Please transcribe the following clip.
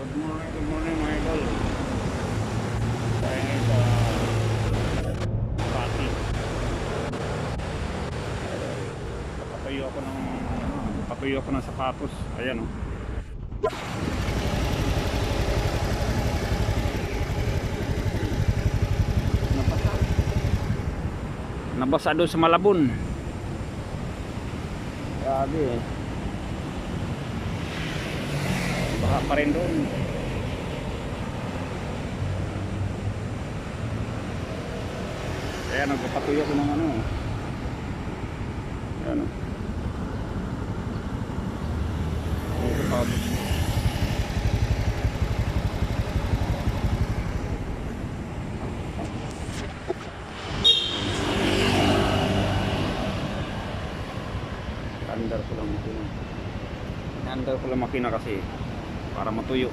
Good morning, good morning mga idol. Tayo ngayon sa Pati. Papatuyo ako ng patuyo ako ng sapatos. Ayan oh. Nabasa. Nabasa doon sa Malabon. Grabe eh. Baka pa rin doon. Kaya nagpapatuyo ko ng ano. Ayan o. Ito pa. Andar ko lang makina. Andar ko makina kasi para matuyo.